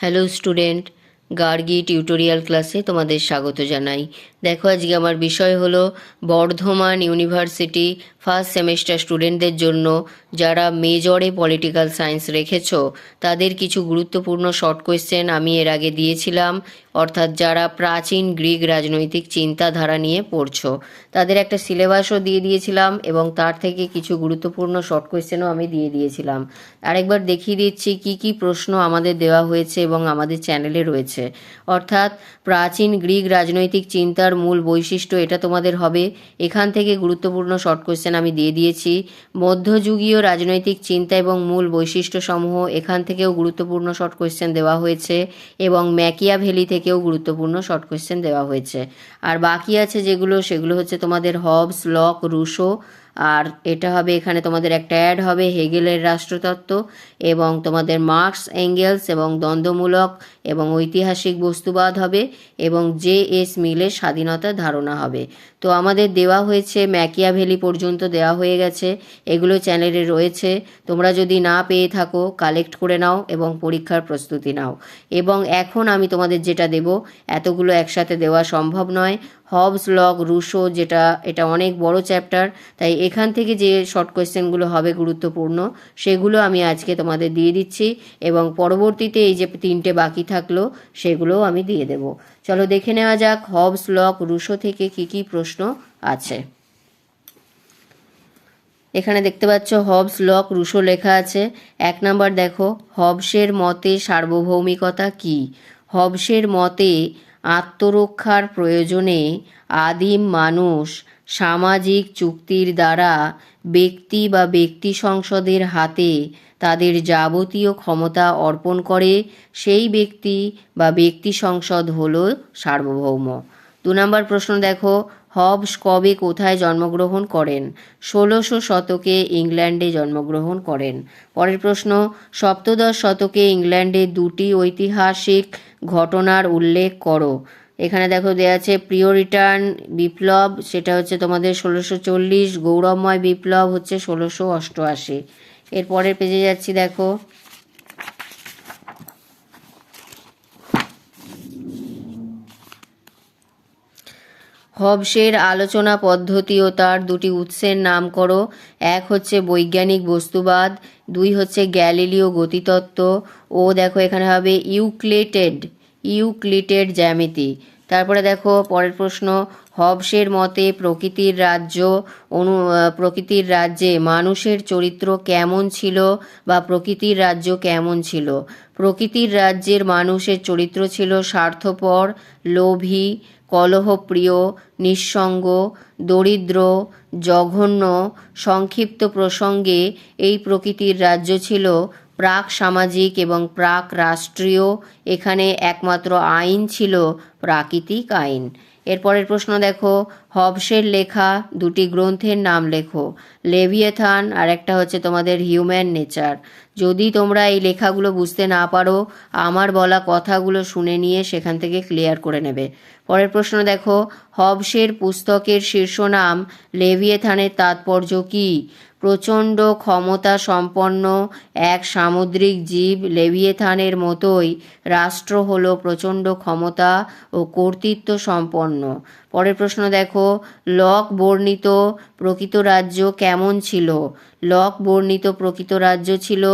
Hello student Gargi tutorial ক্লাসে তোমাদের স্বাগত জানাই। দেখো, আজকে আমার বিষয় হলো বর্ধমান ইউনিভার্সিটি ফার্স্ট সেমেস্টার স্টুডেন্টদের জন্য যারা মেজরে পলিটিক্যাল সায়েন্স রেখেছ, তাদের কিছু গুরুত্বপূর্ণ শর্ট কোয়েশ্চেন আমি এর আগে দিয়েছিলাম। অর্থাৎ যারা প্রাচীন গ্রিক রাজনৈতিক চিন্তাধারা নিয়ে পড়ছো, তাদের একটা সিলেবাসও দিয়ে দিয়েছিলাম এবং তার থেকে কিছু গুরুত্বপূর্ণ শর্ট কোয়েশ্চেনও আমি দিয়ে দিয়েছিলাম। আরেকবার দেখিয়ে দিচ্ছি কি কি প্রশ্ন আমাদের দেওয়া হয়েছে এবং আমাদের চ্যানেলে রয়েছে। অর্থাৎ প্রাচীন গ্রিক রাজনৈতিক চিন্তার মূল বৈশিষ্ট্য এটা তোমাদের হবে। এখান থেকে গুরুত্বপূর্ণ শর্ট কোয়েশ্চেন আমি দিয়ে দিয়েছি। মধ্যযুগীয় রাজনৈতিক চিন্তা এবং মূল বৈশিষ্ট্যসমূহ এখান থেকেও গুরুত্বপূর্ণ শর্ট কোয়েশ্চেন দেওয়া হয়েছে এবং ম্যাকিয়া ভ্যালি থেকেও গুরুত্বপূর্ণ শর্ট কোয়েশ্চেন দেওয়া হয়েছে। আর বাকি আছে যেগুলো, সেগুলো হচ্ছে তোমাদের হবস লক রুশো আর এটা হবে, এখানে তোমাদের একটা অ্যাড হবে, হেগেলের রাষ্ট্রতত্ত্ব এবং তোমাদের মার্কস, অ্যাঙ্গেলস এবং দ্বন্দ্বমূলক এবং ঐতিহাসিক বস্তুবাদ হবে এবং জে এস মিলের স্বাধীনতার ধারণা হবে। তো আমাদের দেওয়া হয়েছে, ম্যাকিয়াভেলি পর্যন্ত দেওয়া হয়ে গেছে, এগুলো চ্যানেলে রয়েছে, তোমরা যদি না পেয়ে থাকো, কালেক্ট করে নাও এবং পরীক্ষার প্রস্তুতি নাও। এবং এখন আমি তোমাদের যেটা দেব, এতগুলো একসাথে দেওয়া সম্ভব নয় হবস লগ রুশো যেটা, এটা অনেক বড় চ্যাপ্টার তাই এখান থেকে যে শর্ট কোয়েশ্চেনগুলো হবে গুরুত্বপূর্ণ, সেগুলো আমি আজকে তোমাদের দিয়ে দিচ্ছি এবং পরবর্তীতে এই যে তিনটে বাকি থাকল, সেগুলোও আমি দিয়ে দেব। চলো দেখে নেওয়া যাক হবস লক রুশো থেকে কি কি প্রশ্ন আছে। এখানে দেখতে পাচ্ছ হবস লক রুশো লেখা আছে। এক নাম্বার দেখো হবসের মতে সার্বভৌমিকতা কি? হবসের মতে আত্মরক্ষার প্রয়োজনে আদিম মানুষ সামাজিক চুক্তির দ্বারা ব্যক্তি বা ব্যক্তি সংসদের হাতে তাদের যাবতীয় ক্ষমতা অর্পণ করে, সেই ব্যক্তি বা ব্যক্তি সংসদ হল সার্বভৌম। দু নম্বর প্রশ্ন দেখো হবস কবে কোথায় জন্মগ্রহণ করেন? ষোলোশো শতকে ইংল্যান্ডে জন্মগ্রহণ করেন। পরের প্রশ্ন, সপ্তদশ শতকে ইংল্যান্ডে দুটি ঐতিহাসিক ঘটনার উল্লেখ করো। এখানে দেখো দেওয়া আছে, প্রিয় রিটার্ন বিপ্লব, সেটা হচ্ছে তোমাদের ষোলোশো চল্লিশ, গৌরবময় বিপ্লব হচ্ছে ষোলোশো অষ্টআশি। এর পরের পেজে যাচ্ছি, দেখো। হবসের আলোচনা পদ্ধতি ও তার দুটি উৎসের নাম করো এক হচ্ছে বৈজ্ঞানিক বস্তুবাদ, দুই হচ্ছে গ্যালিলীয় গতিতত্ত্ব ও দেখো এখানে হবে ইউক্লেটেড, ইউক্লিটেড জ্যামিতি। তারপরে দেখো পরের প্রশ্ন হবসের মতে প্রকৃতির রাজ্য অনু প্রকৃতির রাজ্যে মানুষের চরিত্র কেমন ছিল বা প্রকৃতির রাজ্য কেমন ছিল? প্রকৃতির রাজ্যের মানুষের চরিত্র ছিল স্বার্থপর, লোভী কলহপ্রিয়, নিঃসঙ্গ, দরিদ্র, জঘন্য, সংক্ষিপ্ত প্রসঙ্গে এই প্রকৃতির রাজ্য ছিল প্রাক সামাজিক এবং প্রাক রাষ্ট্রীয়। এখানে একমাত্র আইন ছিল প্রাকৃতিক আইন। এরপরের প্রশ্ন দেখো, হবসের লেখা দুটি গ্রন্থের নাম লেখো। লেভিয়েথান আর একটা হচ্ছে তোমাদের হিউম্যান নেচার। যদি তোমরা এই লেখাগুলো বুঝতে না পারো, আমার বলা কথাগুলো শুনে নিয়ে সেখান থেকে ক্লিয়ার করে নেবে। পরের প্রশ্ন দেখো, হবসের পুস্তকের শীর্ষ নাম লেভিয়েথানের তাৎপর্য কী? প্রচণ্ড ক্ষমতা সম্পন্ন এক সামুদ্রিক জীব লেভিয়েথানের মতোই রাষ্ট্র হলো প্রচণ্ড ক্ষমতা ও কর্তৃত্ব সম্পন্ন। পরের প্রশ্ন দেখো, লক বর্ণিত প্রকৃত রাজ্য কেমন ছিল? লক বর্ণিত প্রকৃত রাজ্য ছিল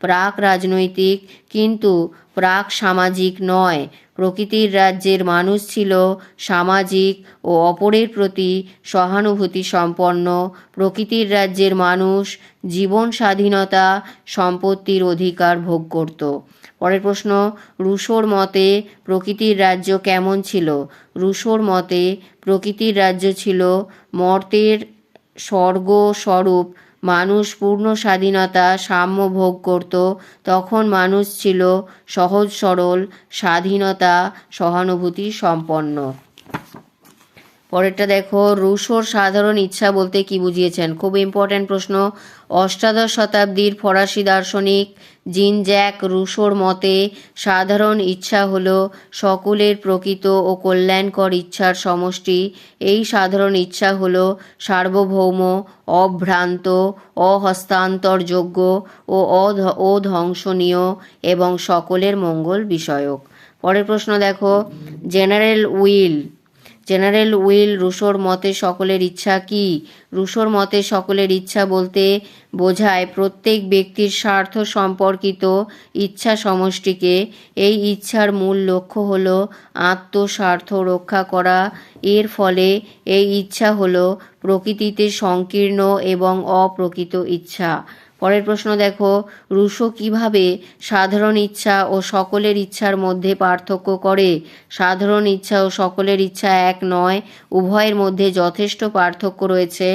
প্রাক রাজনৈতিক, কিন্তু প্রাক সামাজিক নয়। প্রকৃতির রাজ্যের মানুষ ছিল সামাজিক ও অপরের প্রতি সহানুভূতি সম্পন্ন প্রকৃতির রাজ্যের মানুষ জীবন স্বাধীনতা সম্পত্তির অধিকার ভোগ করত। পরের প্রশ্ন, রুশোর মতে প্রকৃতির রাজ্য কেমন ছিল? রুশোর মতে প্রকৃতির রাজ্য ছিল মর্তের স্বর্গস্বরূপ মানুষ পূর্ণ স্বাধীনতা সাম্য ভোগ করত। তখন মানুষ ছিল সহজ সরল স্বাধীনতা সহানুভূতি সম্পন্ন। পরেরটা দেখো, রুশোর সাধারণ ইচ্ছা বলতে কি বুঝিয়েছেন? খুব ইম্পর্ট্যান্ট প্রশ্ন। অষ্টাদশ শতাব্দীর ফরাসি দার্শনিক জিন জ্যাক রুশোর মতে, সাধারণ ইচ্ছা হল সকলের প্রকৃত ও কল্যাণকর ইচ্ছার সমষ্টি। এই সাধারণ ইচ্ছা হল সার্বভৌম, অভ্রান্ত, অহস্তান্তরযোগ্য ও অধ- অধ্বংসনীয় এবং সকলের মঙ্গল বিষয়ক। পরের প্রশ্ন দেখো, জেনারেল উইল জেনারেল উইল রুশোর মতে সকলের ইচ্ছা কি? রুশোর মতে সকলের ইচ্ছা বলতে বোঝায় প্রত্যেক ব্যক্তির স্বার্থ সম্পর্কিত ইচ্ছা সমষ্টিকে। এই ইচ্ছার মূল লক্ষ্য হল আত্মস্বার্থ রক্ষা করা। এর ফলে এই ইচ্ছা হল প্রকৃতিতে সংকীর্ণ এবং অপ্রকৃত ইচ্ছা। পরের প্রশ্ন দেখো, রুশো কীভাবে সাধারণ ইচ্ছা ও সকলের ইচ্ছার মধ্যে পার্থক্য করে? সাধারণ ইচ্ছা ও সকলের ইচ্ছা এক নয়, উভয়ের মধ্যে যথেষ্ট পার্থক্য রয়েছে।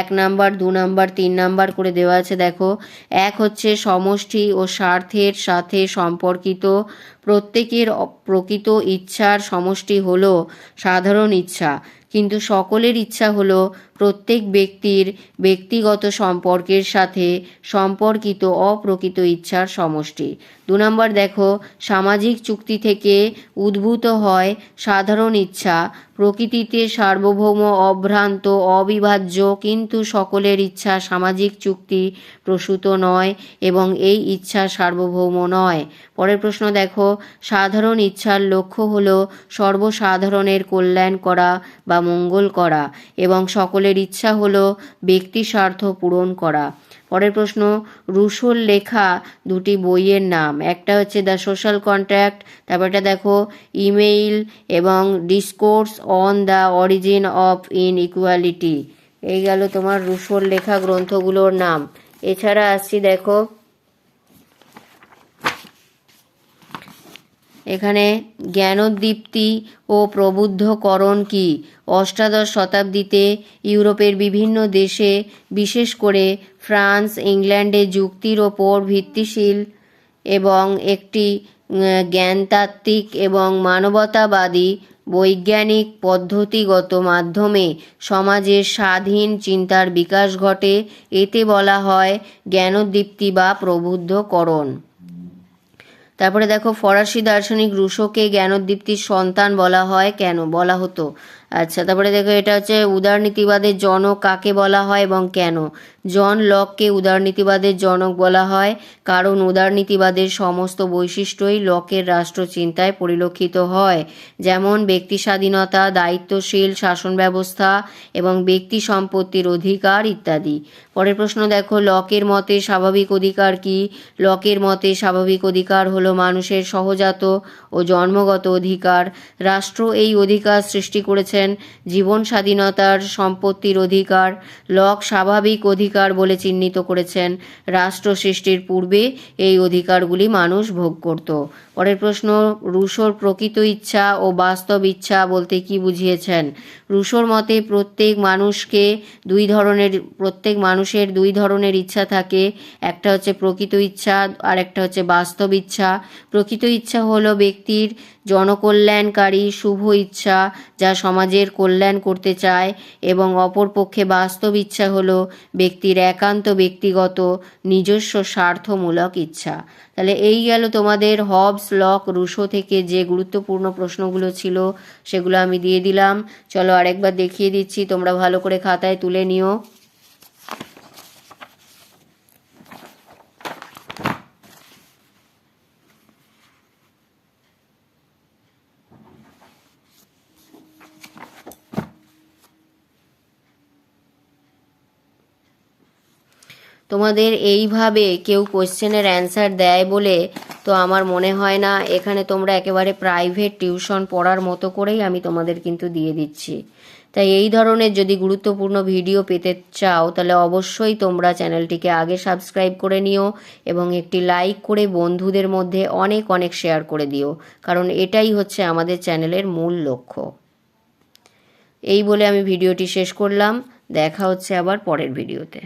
এক নাম্বার, দু নাম্বার, তিন নাম্বার করে দেওয়া আছে, দেখো। এক হচ্ছে সমষ্টি ও স্বার্থের সাথে সম্পর্কিত। প্রত্যেকের প্রকৃত ইচ্ছার সমষ্টি হলো সাধারণ ইচ্ছা। কিন্তু সকলের ইচ্ছা হলো প্রত্যেক ব্যক্তির ব্যক্তিগত সম্পর্কের সাথে সম্পর্কিত অপ্রকৃত ইচ্ছার সমষ্টি। দু নম্বর দেখো, সামাজিক চুক্তি থেকে উদ্ভূত হয় সাধারণ ইচ্ছা। প্রকৃতিতে সার্বভৌম, অভ্রান্ত, অবিভাজ্য, কিন্তু সকলের ইচ্ছা সামাজিক চুক্তি প্রসূত নয় এবং এই ইচ্ছা সার্বভৌম নয়। পরের প্রশ্ন দেখো, সাধারণ ইচ্ছার লক্ষ্য হল সর্বসাধারণের কল্যাণ করা বা মঙ্গল করা এবং সকলের ইচ্ছা হল ব্যক্তি স্বার্থ পূরণ করা। পরের প্রশ্ন, রুশোর লেখা দুটি বইয়ের নাম। একটা হচ্ছে দ্য সোশ্যাল কন্ট্রাক্ট তারপরটা দেখো, ইমেইল এবং discourse on the origin of inequality এই গেল তোমার রুশোর লেখা গ্রন্থগুলোর নাম। এছাড়া আসছি দেখো এখানে জ্ঞানোদ্দীপ্তি ও প্রবুদ্ধকরণ কি? অষ্টাদশ শতাব্দীতে ইউরোপের বিভিন্ন দেশে, বিশেষ করে ফ্রান্স, ইংল্যান্ডে যুক্তির ওপর ভিত্তিশীল এবং একটি জ্ঞানতাত্ত্বিক এবং মানবতাবাদী বৈজ্ঞানিক পদ্ধতিগত মাধ্যমে সমাজের স্বাধীন চিন্তার বিকাশ ঘটে। এতে বলা হয় জ্ঞানোদ্দীপ্তি বা প্রবুদ্ধকরণ। তারপরে দেখো, ফরাসি দার্শনিক রুশোকে জ্ঞানোদ্দীপ্তির সন্তান বলা হয়। কেন? বলা হতো। আচ্ছা তারপরে দেখো, এটা হচ্ছে উদারনীতিবাদের জনক কাকে বলা হয় এবং কেন? জন লককে উদারনীতিবাদের জনক বলা হয়, কারণ উদারনীতিবাদের সমস্ত বৈশিষ্ট্যই লকের রাষ্ট্রচিন্তায় পরিলক্ষিত হয়। যেমন ব্যক্তি স্বাধীনতা, দায়িত্বশীল, শাসন ব্যবস্থা এবং ব্যক্তি সম্পত্তির অধিকার ইত্যাদি। পরের প্রশ্ন দেখো, লকের মতে স্বাভাবিক অধিকার কি? লকের মতে স্বাভাবিক অধিকার হলো মানুষের সহজাত ও জন্মগত অধিকার। রাষ্ট্র এই অধিকার সৃষ্টি করেছেন জীবন স্বাধীনতার, সম্পত্তির অধিকার। লক স্বাভাবিক অধিকার বলে চিহ্নিত করেছেন। রাষ্ট্র সৃষ্টির পূর্বে এই অধিকারগুলি মানুষ ভোগ করত। পরের প্রশ্ন, রুশোর প্রকৃত ইচ্ছা ও বাস্তব ইচ্ছা বলতে কি বুঝিয়েছেন? রুশোর মতে প্রত্যেক মানুষকে দুই ধরনের, প্রত্যেক মানুষের দুই ধরনের ইচ্ছা থাকে। একটা হচ্ছে প্রকৃত ইচ্ছা আর একটা হচ্ছে বাস্তব ইচ্ছা। প্রকৃত ইচ্ছা হলো ব্যক্তির জনকল্যাণকারী শুভ ইচ্ছা যা সমাজের কল্যাণ করতে চায় এবং অপরপক্ষে বাস্তব ইচ্ছা হলো ব্যক্তির একান্ত ব্যক্তিগত, নিজস্ব স্বার্থমূলক ইচ্ছা। তাহলে এই গেল তোমাদের হবস, লক, রুশো থেকে যে গুরুত্বপূর্ণ প্রশ্নগুলো ছিল, সেগুলো আমি দিয়ে দিলাম। চলো আরেকবার দেখিয়ে দিচ্ছি, তোমরা ভালো করে খাতায় তুলে নিও। তোমাদের এইভাবে কেউ কোশ্চেনের অ্যান্সার দেয় বলে তো আমার মনে হয় না। এখানে তোমরা একেবারে প্রাইভেট টিউশন পড়ার মতো করেই আমি তোমাদের কিন্তু দিয়ে দিচ্ছি। তাই এই ধরনের যদি গুরুত্বপূর্ণ ভিডিও পেতে চাও, তাহলে অবশ্যই তোমরা চ্যানেলটিকে আগে সাবস্ক্রাইব করে নিও এবং একটি লাইক করে বন্ধুদের মধ্যে অনেক অনেক শেয়ার করে দিও, কারণ এটাই হচ্ছে আমাদের চ্যানেলের মূল লক্ষ্য। এই বলে আমি ভিডিওটি শেষ করলাম। দেখা হচ্ছে আবার পরের ভিডিওতে।